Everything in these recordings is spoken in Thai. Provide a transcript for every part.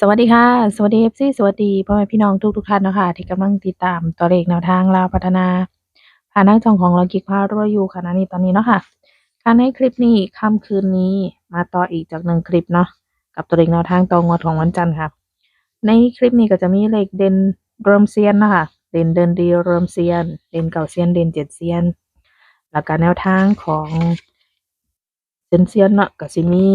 สวัสดีค่ะ สวัสดี FC สวัสดีพ่อแม่พี่น้องทุกๆท่านนะคะที่กำลังติดตามตัวเลขแนวทางลาวพัฒนา ผ่านทางช่องของ Logic พารวยอยู่ขณะนี้ตอนนี้เนาะค่ะค่ะในคลิปนี้ค่ำคืนนี้มาต่ออีกจาก1คลิปเนาะกับตัวเลขแนวทางตองวดของวันจันทร์ค่ะ ในคลิปนี้ก็จะมีเลขเด่นรวมเซียนนะคะเด่นเดินดีรวมเซียน เด่นเก่าเซียนเด่น7เซียน แล้วก็แนวทางของเซียนเซียนเนาะก็สิมี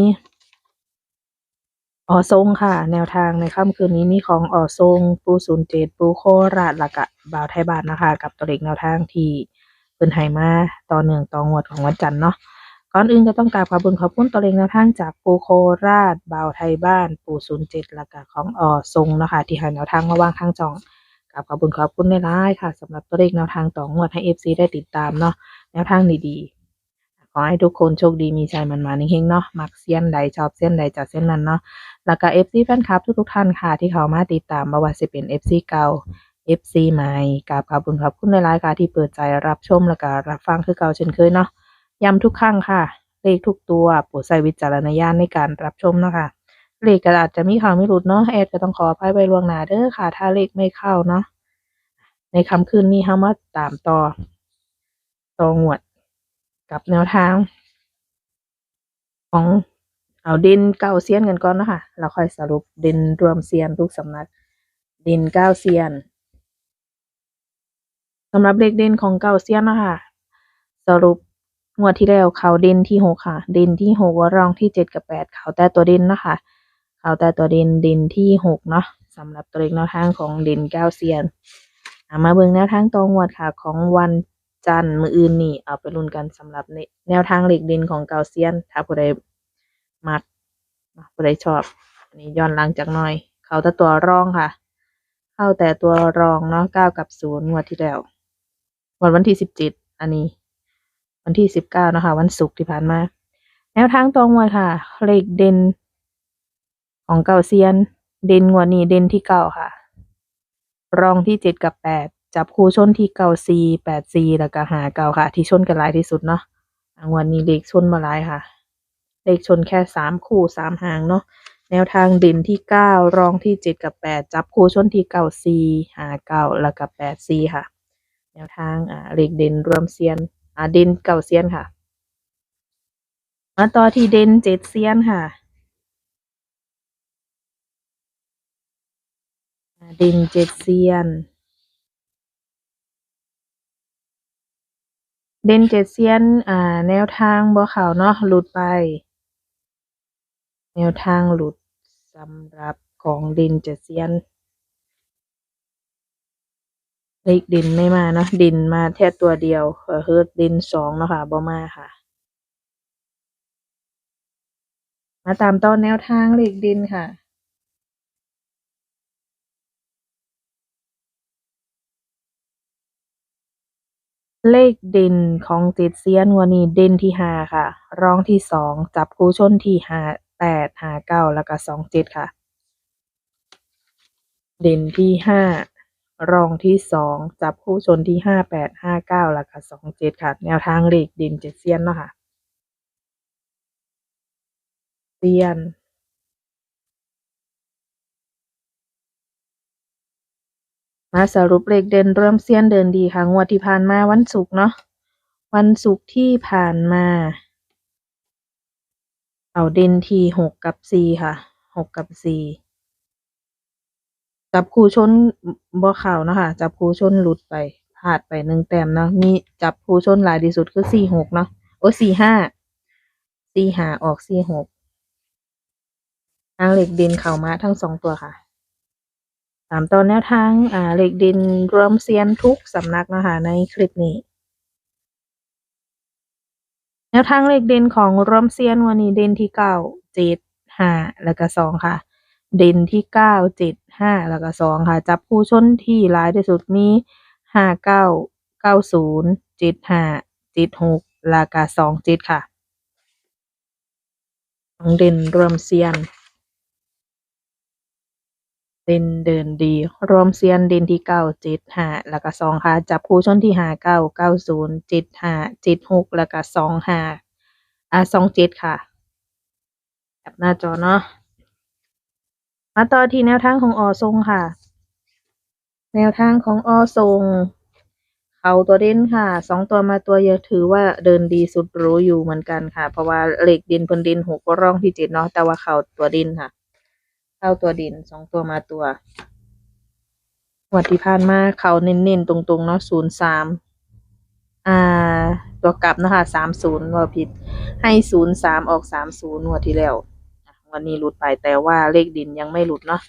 ออทรงค่ะ แนวทางในค่ำคืนนี้มีของออทรงปู07ปูโคราชล้วก็บ่าวไทยบ้านนะคะ กับตัวเลขแนวทางที่เพิ่นให้มาต่อเนื่องต่องวดของวันจันทร์เนาะก่อนอื่นก็ต้องกราบขอบคุณขอบคุณตัวเลขแนวทางจากปูโคราชบ่าวไทยบ้านปู07แล้วก็ของออทรงเนาะค่ะที่ให้แนวทางมาวางข้างช่องกราบขอบคุณขอบคุณหลายค่ะสำหรับตัวเลขแนวทางต่องวดให้ FC ได้ติดตามเนาะแนวทางดีๆ อให้ทุกคนโชคดีมีชัยมันๆเฮงเนาะมักเซียนใดชอบเซียนใดจัดเซียนนั้นเนาะแล้วก็ FC แฟนคลับทุกๆท่านค่ะที่เขามาติดตามบ่ว่าสิเป็น FC เก่า FC ใหม่กราบขอบคุณขอบคุณหลายๆค่ะที่เปิดใจรับชมแล้วก็รับฟังคือเก่าเช่นเคยเนาะย้ำทุกครั้งค่ะ เลขทุกตัวโปรดใช้วิจารณญาณในการรับชมเนาะค่ะเลขก็อาจจะมีข้ามีหลุดเนาะแอดก็ต้องขออภัยไว้ล่วงหน้าเด้อค่ะ ถ้าเลขไม่เข้าเนาะในค่ำคืนนี้เรามาตามต่อต่องวด กับแนวทาง ของเอาเด่นเก้าเซียนกันก่อนเนาะค่ะแล้วค่อยสรุปเด่นรวมเซียนทุกสำนักเด่นเก้าเซียนสำหรับเลขเด่นของเก้าเซียนเนาะค่ะสรุปงวดที่แล้วเขาเด่นที่หกค่ะ เด่นที่หกว่ารองที่เจ็ดกับแปดเขาแต่ตัวเด่นนะคะเขาแต่ตัวเด่นเด่นที่หกเนาะสำหรับตัวเลขแนวทางของเด่นเก้าเซียนมาเบิ่งแนวทางต่องวดค่ะของวัน จันทร์มืออื่นนี้เอาไปลุ้นกันสำหรับในแนวทางเหลขเด่นของเกาเซียน ถ้าผู้ใดมักเนาผู้ใดชอบ อันนี้ย้อนหลังจักหน่อย เขาแต่ตัวรองค่ะ เข้าแต่ตัวรองเนาะเก้ากับศูนย์งวดที่แล้ววันวันที่สิบเจ็ดอันนี้ วันที่สิบเก้านะคะ วันศุกร์ที่ผ่านมา แนวทางตรงวยค่ะเลขเด่นของเกาเซียน เด่นงวดนี้เด่นที่เก้าค่ะ รองที่เจ็ดกับแปด จับคู่ชนที่เก้าสี่แปดสี่แล้วก็หาเก้าค่ะ ที่ชนกันหลายที่สุดเนาะงวดนี้เลขชนมาหลายค่ะ เลขชนแค่สามคู่สามหางเนาะแนวทางเด่นที่เก้ารองที่เจ็ดกับแปดจับคู่ชนที่เก้าสี่หาเก้าแล้วก็แปดสี่ค่ะ แนวทางอ่าเลขเด่นรวมเซียนอ่าเด่นเก้าเซียนค่ะ มาต่อที่เด่นเจ็ดเซียนค่ะเด่นเจ็ดเซียน เด่นเจ็ดเซียนอ่าแนวทางบ่เขาเนาะหลุดไป แนวทางหลุดสำหรับของเด่นเจ็ดเซียนเลขด่นไม่มาเนาะด่นมาแค่ตัวเดียวก็คือด่นสองเนาะค่ะบ่มาค่ะ มาตามต่อแนวทางเลขด่นค่ะ เลขเด่นของเจ็ดเซียนงวดนี้เด่นที่ห้าค่ะ รองที่สองจับคู่ชนที่ห้าแปดห้าเก้าแล้วก็สองเจ็ดค่ะ เด่นที่ห้ารองที่สองจับคู่ชนที่ห้าแปดห้าเก้าแล้วก็สองเจ็ดค่ะ แนวทางเลขเด่นเจ็ดเซียนเนาะค่ะเซียน มาสรุปเลขเด่นเริ่มเซียนเดินดีค่ะ งวดที่ผ่านมาวันศุกร์เนาะวันศุกร์ที่ผ่านมา เอาเด่นที่หกกับสี่ค่ะหกกับสี่จับคู่ชนบ่เข้าเนาะค่ะจับคู่ชนหลุดไปพลาดไปหนึ่งแต้มเนาะมีจับคู่ชนหลายที่สุดคือสี่หกเนาะโอ้สี่ห้าสี่หาออกสี่หกทางเหลขเด่นเข้ามาทั้งสองตัวค่ะ ตามตอนแนวทางอ่าเลขเด่นรวมเซียนทุกสำนักนะคะในคลิปนี้ แนวทางเลขเด่นของรวมเซียนวันนี้เด่นที่เก้าเจ็ดห้าแล้วก็สองค่ะ เด่นที่เก้าเจ็ดห้าแล้วก็สองค่ะ จับคู่ชนที่หลายที่สุดมีห้าเก้าเก้าศูนย์เจ็ดห้าเจ็ดหกแล้วก็สองเจ็ดค่ะของเด่นรวมเซียน เด่นเดินดี รวมเซียนเด่นที่เก้าเจ็ดห้าแล้วก็สองค่ะ จับคู่ชนที่ห้าเก้าเก้าศูนย์เจ็ดห้าเจ็ดหกแล้วก็สองห้าอ่าสองเจ็ดค่ะแคปหน้าจอเนาะมาต่อที่แนวทางของออทรงค่ะ แนวทางของออทรงเขาตัวเด่นค่ะสองตัวมาตัวเยอะถือว่าเดินดีสุดรู้อยู่เหมือนกันค่ะ เพราะว่าเหล็กด่นเพิ่นด่นหกก็ร่องที่เจ็ดเนาะแต่ว่าเขาตัวด่นค่ะ เข้าตัวเด่นสองตัวมาตัววัดที่ผ่านมาเขาเน้นๆ ตรงๆ เนาะศูนย์สามอ่า ตัวกลับนะคะสามศูนย์ว่าผิด ให้ศูนย์สามออกสามศูนย์งวดที่แล้ววันนี้หลุดไปแต่ว่าเลขดินยังไม่หลุดเนาะ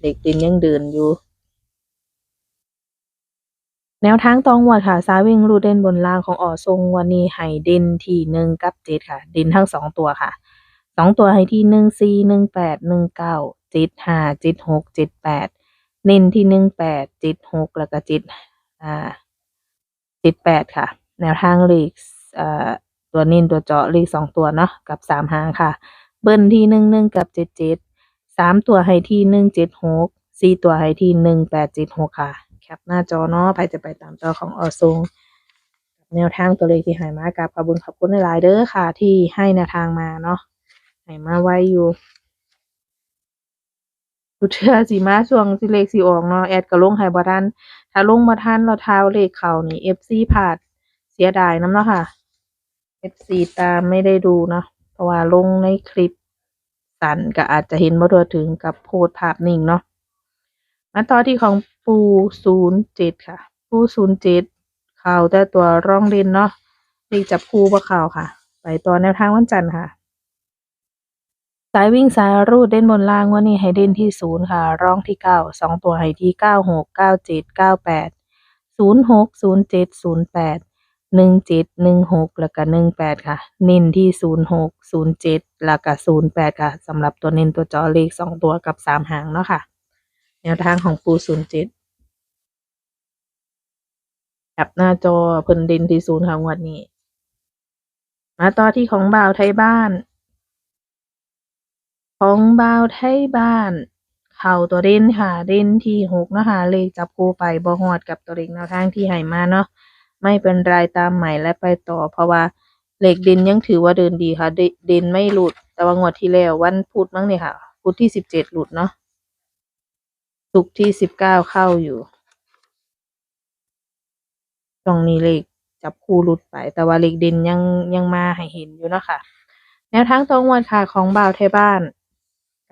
เลขดินยังเดินอยู่ แนวทางตองวัดค่ะสาวิ่งรูดเด่นบนล่างของออทรงวันนี้ให้เด่นที่หนึ่งกับเจ็ดค่ะ เด่นทั้งสองตัวค่ะสองตัวให้ที่หนึ่งสี่หนึ่งแปดหนึ่งเก้า เจ็ดห้าเจ็ดหกเจ็ดแปดเน้นที่หนึ่งแปดเจ็ดหกแล้วก็เจ็ดอ่าเจ็ดแปดค่ะ แนวทางเลขเอ่อตัวเน้นตัวเจาะเลขสองตัวเนาะกับสามหางค่ะ เบิ้ลที่หนึ่งหนึ่งกับเจ็ดเจ็ดสามตัวให้ที่หนึ่งเจ็ดหกสี่ตัวให้ที่หนึ่งแปดเจ็ดหกค่ะ แคปหน้าจอเนาะใครจะไปตามจอของออซงแนวทางตัวเลขที่หายมากับขอบคุญขอบคุณหลายเด้อค่ะ ที่ให้แนวทางมาเนาะหายมาไว้อยู่ ดูเทื่อสิมาช่วงสิเลขสิออกเนาะแอดก็ลงให้บ่ทันถ้าลงบ่ทันเราเท้าเลขเขานี่ FC พลาดเสียดายน้ำเนาะค่ะ FC ตามไม่ได้ดูเนาะเพราะว่าลงในคลิปสั้นก็อาจจะเห็นบ่ทั่วถึงกับโพสภาพนิ่งเนาะมาต่อที่ของปูศูนย์เจ็ดค่ะ ปูศูนย์เจ็ดข่าวแต่ตัวร่องเด่นเนาะเลขจับคู่บ่ข่าวค่ะ ไปตัวแนวทางวันจันทร์ค่ะ สายวิ่งสายรูดเด่นบนล่างวันนี้ให้เด่นที่ศูนย์ค่ะร่องที่เก้าสองตัวให้ที่เก้าหกเก้าเจ็ดเก้าแปดศูนย์หกศูนย์เจ็ดศูนย์แปดหนึ่งเจ็ดหนึ่งหกแล้วก็หนึ่งแปดค่ะ เน้นที่ศูนย์หกศูนย์เจ็ดแล้วก็ศูนย์แปดค่ะสำหรับตัวเน้นตัวจอเลขสองตัวกับสามหางเนาะค่ะ แนวทางของปูศูนย์เจ็ดแอปหน้าจอเพิ่นเด่นที่ศูนย์ค่ะงวดนี้ มาต่อที่ของบ่าวไทยบ้าน ของบ่าวไทยบ้าน เข่าตัวเด่นค่ะ เด่นที่หกนะคะเลขจับคู่ไปบ่ฮอดกับตัวเลขแนวทางที่ให้มาเนาะ ไม่เป็นไรตามใหม่และไปต่อ เพราะว่าเลขเด่นยังถือว่าเดินดีค่ะ เดเด่นไม่หลุด แต่ว่างวดที่แล้ววันพุธมั้งเนี่ยค่ะ พุธที่สิบเจ็ดหลุดเนาะศุกร์ที่สิบเก้าเข้าอยู่ ตรงนี้เลขจับคู่หลุดไป แต่ว่าเลขเด่นยังยังมาให้เห็นอยู่เนาะค่ะ แนวทางตรงวันค่ะของบ่าวไทยบ้าน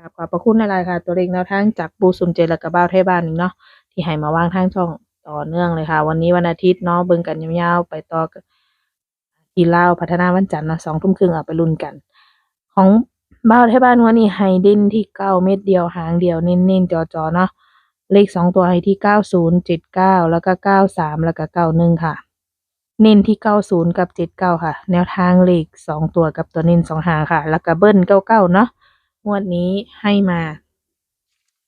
ราบขอบพระคุณอะไรค่ะ ตัวเลขแนวทางจากปูสุมเจและกับบ่าวไทยบ้านนี่เนาะที่ให้มาว่างทางช่องต่อเนื่องเลยค่ะ วันนี้วันอาทิตย์เนาะเบิ่งกันยาวๆไปต่อกับที่ลาพัฒนาวันจันทร์นะสองทุ่มครึ่งเอาไปลุ้นกัน ของบ่าวไทยบ้านวันนี้ให้เด่นที่เก้าเม็ดเดียวหางเดียวเน้นๆจอๆเนาะเลขสองตัวให้ที่เก้าศูนย์เจ็ดเก้าแล้วก็เก้าสามแล้วก็เก้าหนึ่งค่ะ เน้นที่เก้าศูนย์กับเจ็ดเก้าค่ะ แนวทางเลขสองตัวกับตัวเน้นสองหางค่ะ แล้วก็เบิ้ลเก้าเก้าเนาะ งวดนี้ให้มา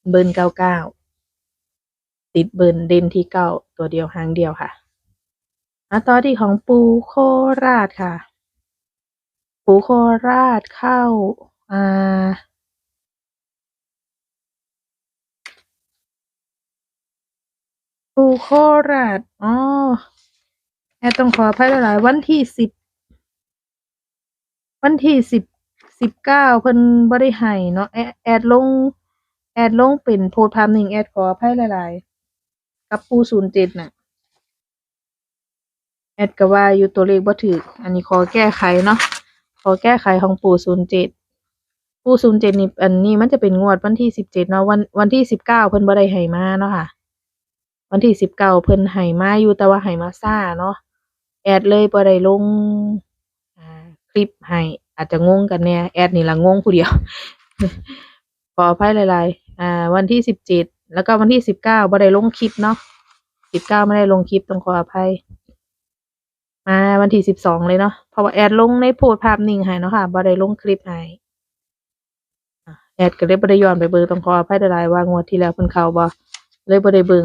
เบิ้ลเก้าเก้าติดเบิ้ลเด่นที่เก้าตัวเดียวหางเดียวค่ะมาต่อที่ของปูโคราชค่ะ ปูโคราชเข้าอ่าปูโคราชอ๋อแอต้องขออภัยหลายวันที่สิบ วันที่สิบ สิบเก้าเพิ่นบ่ได้ให้เนาะแอดแอดลง แอดลงเป็นโพสต์ภาพนิ่งแอดขออภัยหลายๆ กับปูศูนย์เจ็ดน่ะ แอดก็ว่าอยู่ตัวเลขบ่ถูกอันนี้ขอแก้ไขเนาะขอแก้ไขของปูศูนย์เจ็ดปูศูนย์เจ็ดนี่อันนี้มันจะเป็นงวดวันที่สิบเจ็ดเนาะวันวันที่สิบเก้าเพิ่นบ่ได้ให้มาเนาะค่ะ วันที่สิบเก้าเพิ่นให้มาอยู่แต่ว่าให้มาช้าเนาะแอดเลยบ่ได้ลงคลิปให้ อาจจะงงกันแหน่ยแอดนี่ละงงผู้เดียวขออภัยหลายๆอ่า วันที่สิบเจ็ดแล้วก็วันที่สิบเก้าบ่ได้ลงคลิปเนาะสิบเก้าไม่ได้ลงคลิปต้องขออภัย มาวันที่สิบสองเลยเนาะเพราะว่าแอดลงในโพสภาพนิ่งให้เนาะค่ะบ่ได้ลงคลิปให้อ่าแอดก็เลยบ่ได้ย้อนไปเบิ่งต้องขออภัยหลายๆว่างวดที่แล้วเพิ่นเขาบ่เลยบ่ได้เบิ่ง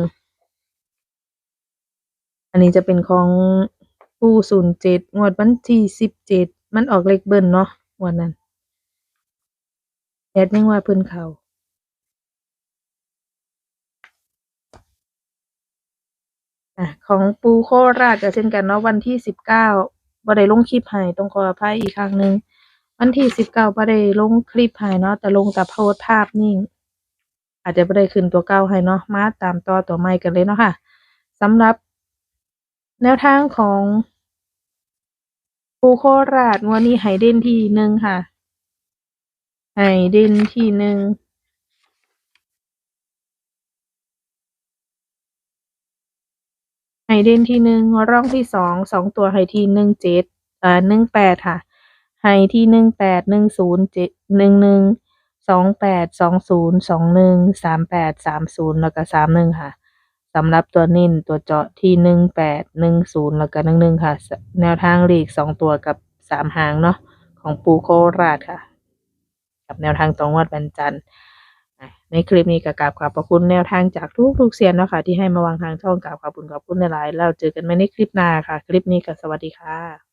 อันนี้จะเป็นของปูศูนย์เจ็ดงวดวันที่สิบเจ็ด มันออกเลขเบิ้ลเนาะวดนั้นแอดยังว่าเพิ่นเขาอะของปูโคราชก็เช่นกันเนาะวันที่สิบเก้าบ่ได้ลงคลิปให้ต้องขออภัยอีกครั้งหนึ่งวันที่สิบเก้าบ่ได้ลงคลิปให้เนาะแต่ลงแต่โพสภาพนิ่ง อาจจะไม่ได้ขึ้นตัวเก้าให้เนาะมาตามต่อตัวใหม่กันเลยเนาะค่ะสำหรับแนวทางของ ปูโคราชงวันนี้ไฮเด่นที่หนึ่งค่ะไฮเด่นที่หนึ่งไฮเด่นที่หนึ่งร่องที่สอง สองตัวไฮที่หนึ่งเจ็ดอ่าหนึ่งแปดค่ะไฮที่หนึ่งแปดหนึ่งศูนย์เจ็ดหนึ่งหนึ่งสองแปดสองศูนย์สองหนึ่งสามแปดสามศูนย์แล้วก็สามหนึ่งค่ะ สำหรับตัวนิ่นตัวเจาะที่หนึ่งแปดหนึ่งศูนย์แล้วก็หนึ่งหนึ่งค่ะ แนวทางหลีกสองตัวกับสามหางเนาะของปูโคราชค่ะ กับแนวทางตรงวัดบรรจันทร์ในคลิปนี้ก็กราบขอบพระคุณแนวทางจากทุกทุกเซียนเนาะค่ะที่ให้มาวางทางช่องกราบขอบคุณขอบคุณหลายๆแล้วเจอกันใหม่ในคลิปหน้าค่ะ คลิปนี้ก็สวัสดีค่ะ